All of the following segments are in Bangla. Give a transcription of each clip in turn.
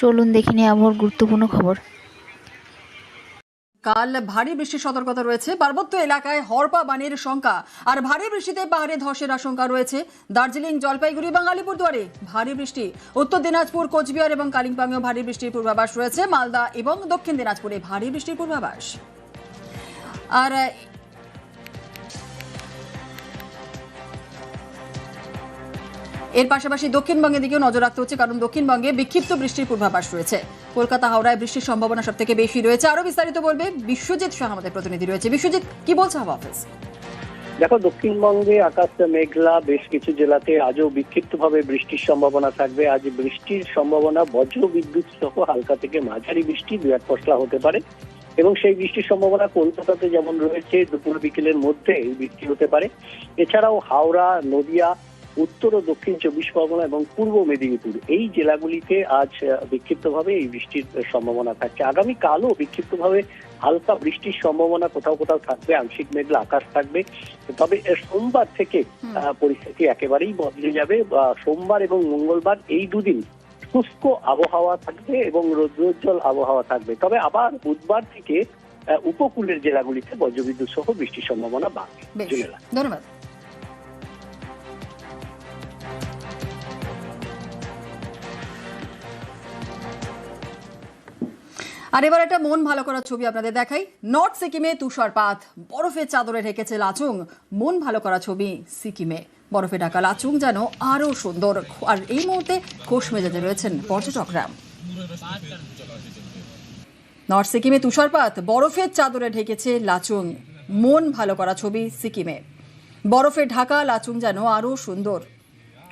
চলুন দেখে নিই আবহাওয়ার গুরুত্বপূর্ণ খবর। কাল ভারী বৃষ্টির সতর্কতা রয়েছে। পার্বত্য এলাকায় হরপা বানের শঙ্কা আর ভারী বৃষ্টিতে পাহাড়ে ধসের আশঙ্কা রয়েছে। দার্জিলিং, জলপাইগুড়ি এবং আলিপুরদুয়ারে ভারী বৃষ্টি। উত্তর দিনাজপুর, কোচবিহার এবং কালিম্পংয়েও ভারী বৃষ্টির পূর্বাভাস রয়েছে। মালদা এবং দক্ষিণ দিনাজপুরে ভারী বৃষ্টির পূর্বাভাস। আর এর পাশাপাশি দক্ষিণবঙ্গের দিকেও নজর রাখতে হচ্ছে, কারণ দক্ষিণবঙ্গে বিক্ষিপ্ত বৃষ্টির পূর্বাভাস রয়েছে। কলকাতা, হাওড়ায় বৃষ্টির সম্ভাবনা সব থেকে বেশি রয়েছে। আরও বিস্তারিত বলবে বিশ্বজিৎ শাহ আমাদের প্রতিনিধি রয়েছে। বিশ্বজিৎ, কি বলছে হাওয়া অফিস দেখো, দক্ষিণবঙ্গে আকাশ মেঘলা, বেশ কিছু জেলাতে আজও বিক্ষিপ্তভাবে বৃষ্টির সম্ভাবনা থাকবে। আজ বৃষ্টির সম্ভাবনা বজ্র বিদ্যুৎ সহ হালকা থেকে মাঝারি বৃষ্টি, বিরাট পশলা হতে পারে। এবং সেই বৃষ্টির সম্ভাবনা কলকাতাতে যেমন রয়েছে, দুপুর বিকেলের মধ্যে বৃষ্টি হতে পারে। এছাড়াও হাওড়া, নদিয়া উত্তর ও দক্ষিণ চব্বিশ পরগনা এবং পূর্ব মেদিনীপুর। এই জেলাগুলিতে আজ বিক্ষিপ্তভাবে এই বৃষ্টির সম্ভাবনা থাকছে। আগামী কালও বিক্ষিপ্তভাবে হালকা বৃষ্টির সম্ভাবনা কোথাও কোথাও থাকবে আংশিক মেঘলা আকাশ থাকবে। তবে সোমবার থেকে পরিস্থিতি একেবারেই বদলে যাবে। বা সোমবার এবং মঙ্গলবার এই দুদিন শুষ্ক আবহাওয়া থাকবে এবং রৌদ্রোজ্জ্বল আবহাওয়া থাকবে। তবে আবার বুধবার থেকে উপকূলের জেলাগুলিতে বজ্রবিদ্যুৎ সহ বৃষ্টির সম্ভাবনা বাড়বে। ধন্যবাদ। আর এবার একটা মন ভালো করার ছবি আপনাদের দেখাই। নর্থ সিকিমে তুষারপাত বরফের চাদরে ঢেকেছে লাচুং। মন ভালো করা ছবি সিকিমে। বরফে ঢাকা লাচুং যেন আরও সুন্দর। আর এই মুহূর্তে খোশ মেজাজে রয়েছেন পর্যটকরা। নর্থ সিকিমে তুষারপাত বরফের চাদরে ঢেকেছে লাচুং। মন ভালো করা ছবি সিকিমে। বরফে ঢাকা লাচুং যেন আরও সুন্দর।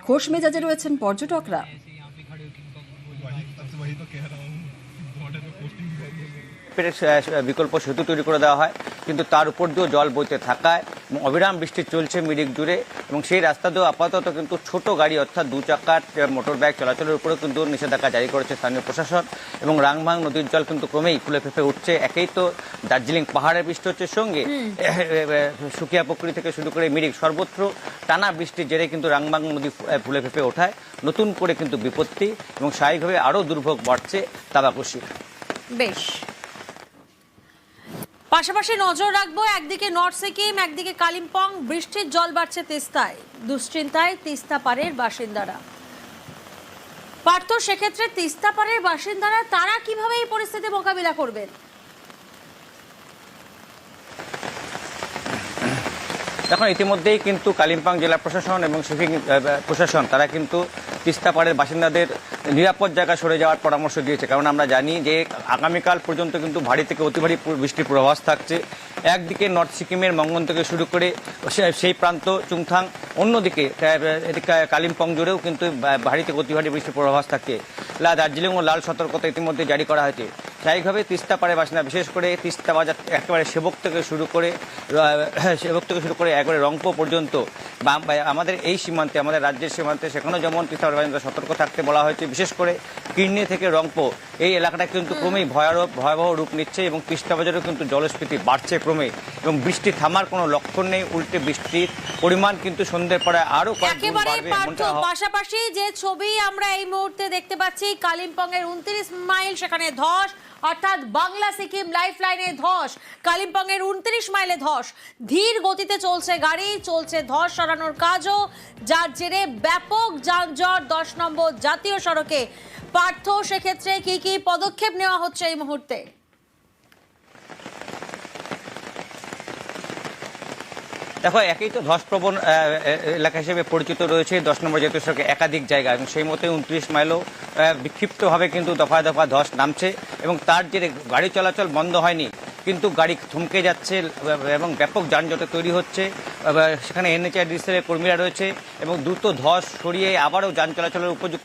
খোশ মেজাজে রয়েছেন পর্যটকরা। পেরে বিকল্প সেতু তৈরি করে দেওয়া হয়। কিন্তু তার উপর দিয়েও জল বইতে থাকায় এবং অবিরাম বৃষ্টি চলছে মিরিক জুড়ে এবং সেই রাস্তা দিয়েও আপাতত কিন্তু ছোট গাড়ি অর্থাৎ দু চাকার মোটর বাইক চলাচলের উপরেও কিন্তু নিষেধাজ্ঞা জারি করেছে স্থানীয় প্রশাসন এবং রাংভাং নদীর জল কিন্তু ক্রমেই ফুলে ফেপে উঠছে। একেই তো দার্জিলিং পাহাড়ে বৃষ্টি হচ্ছে সঙ্গে। সুকিয়া পুকুরি থেকে শুরু করে মিরিক সর্বত্র টানা বৃষ্টির জেরে কিন্তু রাংবাং নদী ফুলে ফেপে ওঠায়। নতুন করে কিন্তু বিপত্তি এবং স্বাভাবিকভাবে আরও দুর্ভোগ বাড়ছে তাবাকুশির বেশ। পাশাপাশি নজর রাখব, একদিকে নর্থ সিকিম, একদিকে কালিম্পং, বৃষ্টির জল বাড়ছে তিস্তায়। দুশ্চিন্তায় তিস্তা পারের বাসিন্দারা। পার্থ, সেক্ষেত্রে তিস্তা পারের বাসিন্দারা, তারা কীভাবে এই পরিস্থিতি মোকাবিলা করবেন? এখন ইতিমধ্যেই কিন্তু কালিম্পং জেলা প্রশাসন এবং শিপিং প্রশাসন, তারা কিন্তু তিস্তা পাড়ের বাসিন্দাদের নিরাপদ জায়গা সরে যাওয়ার পরামর্শ দিয়েছে। কারণ আমরা জানি যে আগামীকাল পর্যন্ত কিন্তু ভারী থেকে অতি ভারী বৃষ্টির পূর্বাভাস থাকছে। একদিকে নর্থ সিকিমের মঙ্গন থেকে শুরু করে সেই প্রান্ত, চুংথাং, অন্যদিকে কালিম্পং জুড়েও কিন্তু ভারী থেকে অতি ভারী বৃষ্টির পূর্বাভাস থাকছে। লা দার্জিলিং ও লাল সতর্কতা ইতিমধ্যে জারি করা হয়েছে। স্বাভাবিকভাবে তিস্তা পাড়ে বাসিন্দা বিশেষ করে তিস্তা বাজার একেবারে সেবক থেকে শুরু করে সেবক থেকে শুরু করে একেবারে রংপো পর্যন্ত আমাদের এই সীমান্তে আমাদের রাজ্যের সীমান্তে সেখানেও যেমন তিস্তা পাড়ে বাসিন্দা সতর্ক থাকতে বলা হয়েছে বিশেষ করে কিডনি থেকে রংপো এই এলাকাটা কিন্তু ক্রমেই ভয়াবহ ভয়াবহ রূপ নিচ্ছে এবং তিস্তা বাজারেও কিন্তু জলস্ফীতি বাড়ছে ক্রমে এবং বৃষ্টি থামার কোনো লক্ষণ নেই উল্টে বৃষ্টির পরিমাণ কিন্তু সন্ধ্যের পরে আরও পাশাপাশি যে ছবি আমরা এই মুহূর্তে দেখতে পাচ্ছি কালিম্পং এর উনত্রিশ মাইল সেখানে ধস অর্থাৎ বাংলা সিকিম লাইফ লাইনে ধস, কালিম্পংয়ের উনত্রিশ মাইলে ধস। ধীর গতিতে চলছে গাড়ি, চলছে ধস সরানোর কাজও, যার জেরে ব্যাপক যানজট, দশ নম্বর জাতীয় সড়কে। পার্থ, সেক্ষেত্রে কি কি পদক্ষেপ নেওয়া হচ্ছে এই মুহূর্তে? দেখো, একই তো ধসপ্রবণ এলাকা হিসেবে পরিচিত রয়েছে। দশ নম্বর জাতীয় সড়কে একাধিক জায়গা এবং সেই মতে উনত্রিশ মাইলও বিক্ষিপ্তভাবে কিন্তু দফায় দফা ধস নামছে এবং তার জেরে গাড়ি চলাচল বন্ধ হয়নি, কিন্তু গাড়ি থমকে যাচ্ছে এবং ব্যাপক যানজটে তৈরি হচ্ছে। সেখানে এনএচআরডিসিএল কর্মীরা রয়েছে এবং দ্রুত ধস সরিয়ে আবারও যান চলাচলের উপযুক্ত